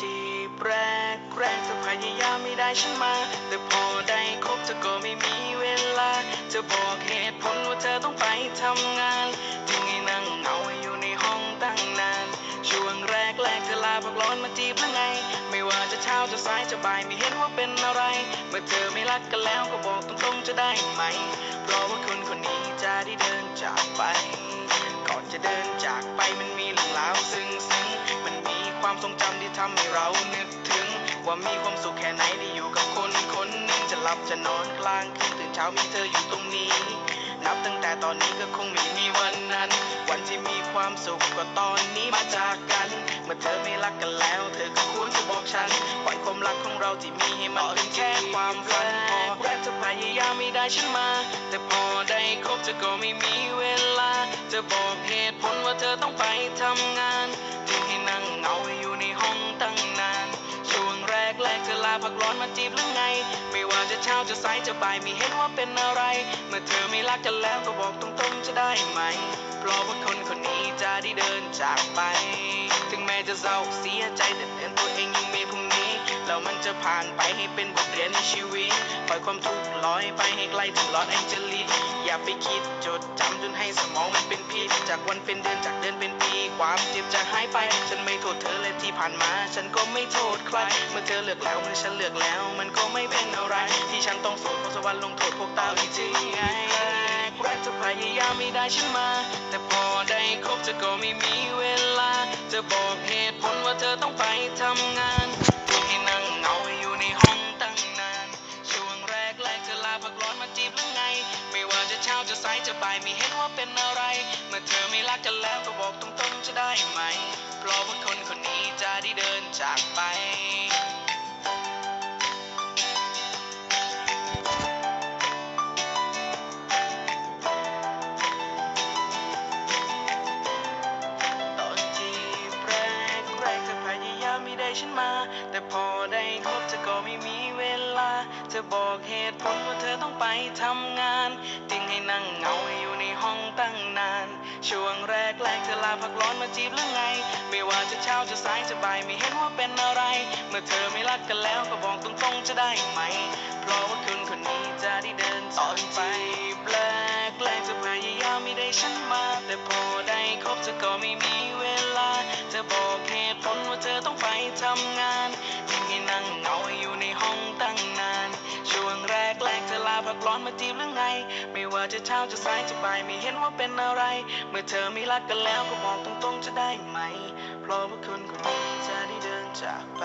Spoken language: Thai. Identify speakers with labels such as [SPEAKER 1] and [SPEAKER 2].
[SPEAKER 1] จีบแรกแรกเธอพยายามไม่ได้ฉันมา แต่พอได้คบเธอก็ไม่มีเวลาจะบอกเหตุผลว่าเธอต้องไปทำงานจึงให้นั่งเหงาอยู่ในห้องตั้งนาน ช่วงแรกแรกเธอลาพักร้อนมาจีบหรือไง ไม่ว่าจะเช้าจะสายจะบ่ายไม่เห็นว่าเป็นอะไร เมื่อเธอไม่รักกันแล้วก็บอกตรงๆจะได้ไหม เพราะว่าคนคนนี้จะได้เดินจากไป ก่อนจะเดินจากไปมัน ความทรงจำที่ทำให้เรานึกถึง ว่ามีความสุขแค่ไหนได้อยู่กับคนคนหนึ่งจะหลับจะนอนกลางคืนตื่นเช้ามีเธออยู่ตรงนี้ นับตั้งแต่ตอนนี้ก็คงไม่มีวันนั้น วันที่มีความสุขก็ตอนนี้มาจากกัน เมื่อเธอไม่รักกันแล้ว เธอก็ควรจะบอกฉันปล่อยความรักของเราที่มีให้มันเป็นแค่ความฝันพอแรกเธอพยายามไม่ได้ฉันมา แต่พอได้คบเธอก็ไม่มีเวลา จะบอกเหตุผลว่าเธอต้องไปทำงาน กเธอลาพักร้อนมาจีบหรือไง ไม่ว่าจะเช้าจะสายจะบ่ายไม่เห็นว่าเป็นอะไร เมื่อเธอไม่รักกันแล้วก็บอกตรงๆจะได้ไหม เพราะว่าคนคนนี้จะได้เดินจากไป ถึงแม้จะเศร้าเสียใจแต่เตือนตัวเองยังมีพรุ่งนี้ แล้วมันจะผ่านไปให้เป็นบทเรียนในชีวิต ปล่อยความทุกข์ลอยไปให้ไกลถึงลอสแองเจลิส อย่าไปคิดจดจำจนให้สมองมันเป็นพิษ จากวันเป็นเดือนจากเดือนเป็นปี ความเจ็บจะหายไป ผ่านมาฉันก็ไม่โทษใคร เมื่อเธอเลือกแล้วเมื่อฉันเลือกแล้ว มันก็ไม่เป็นอะไร ที่ฉันต้องสดเพราะสวรรค์ลงโทษพวกตาจริงไงแรกจะพยายามไม่ได้ฉันมา แต่พอได้คบเธอก็ไม่มีเวลา จะบอกเหตุผลว่าเธอต้องไปทำงานให้นั่งเหงาอยู่ในห้องตั้งนาน ช่วงแรกแรกเธอลาพักร้อนมาจีบหรือไง ไม่ว่าจะเช้าจะสายจะบ่ายไม่เห็นว่าเป็นอะไร เมื่อเธอไม่รักกันแล้วก็บอกตรงๆจะได้ไหม ราะว่าคนคนนี้จะได้เดินจากไป ฉันมา แต่พอได้คบเธอก็ไม่มีเวลาจะบอกเหตุผลว่าเธอต้องไปทำงานจึงให้นั่งเหงาอยู่ในห้องตั้งนาน ช่วงแรกแรกเธอลาพักร้อนมาจีบหรือไง ไม่ว่าจะเช้าจะสายจะบ่ายไม่เห็นว่าเป็นอะไร เมื่อเธอไม่รักกันแล้วก็บอกตรงๆจะได้ไหม เพราะว่าคนคนนี้จะได้เดินต่อไปแปลกแรกจะพยายามไม่ได้ฉันมา แต่พอได้คบเธอก็ไม่มีเวลา จะบอกเหตุผลว่าเธอต้องไปทำงานทิ้งให้นั่งเหงาอยู่ในห้องตั้งนาน ช่วงแรกแรกเธอลาพักร้อนมาจีบหรือไง ไม่ว่าจะเช้าจะสายจะบ่ายไม่เห็นว่าเป็นอะไร เมื่อเธอไม่รักกันแล้วก็บอกตรงๆจะได้ไหม เพราะว่าคนคนนี้จะได้เดินจากไป